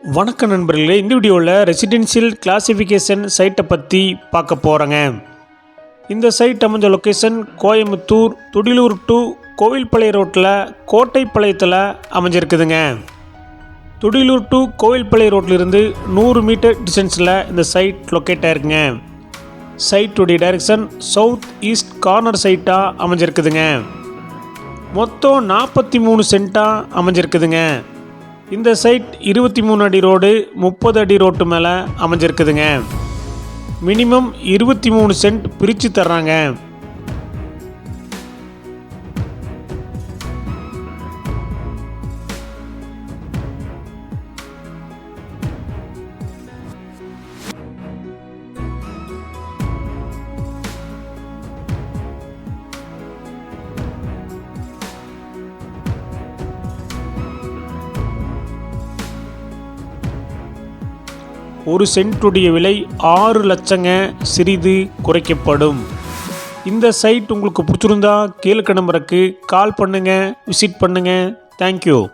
வணக்கம் நண்பர்களே இந்த வீடியோவில் ரெசிடென்ஷியல் கிளாசிஃபிகேஷன் சைட்டை பற்றி பார்க்க போகிறேங்க இந்த சைட் அமைஞ்ச லொக்கேஷன் கோயம்புத்தூர் துடிலூர் டு கோவில்பாளையம் ரோட்டில் கோட்டைப்பாளையத்தில் அமைஞ்சிருக்குதுங்க. துடிலூர் டு கோவில்பாளையம் ரோட்டிலிருந்து நூறு மீட்டர் டிஸ்டன்ஸில் இந்த சைட் லொக்கேட் ஆயிருக்குங்க. சைட்டுடைய டைரக்ஷன் சவுத் ஈஸ்ட் கார்னர் சைட்டாக அமைஞ்சிருக்குதுங்க. மொத்தம் நாற்பத்தி மூணு சென்ட்டாக அமைஞ்சிருக்குதுங்க. இந்த சைட் இருபத்தி மூணு அடி ரோடு முப்பது அடி ரோட்டு மேலே அமைஞ்சிருக்குதுங்க. மினிமம் இருபத்தி மூணு சென்ட் பிரித்து தர்றாங்க. ஒரு சென்ட்டுடைய விலை ஆறு லட்சங்க சிறிது குறைக்கப்படும். இந்த சைட் உங்களுக்கு பிடிச்சிருந்தா கீழே நம்பருக்கு கால் பண்ணுங்கள் விசிட் பண்ணுங்கள் தேங்க்யூ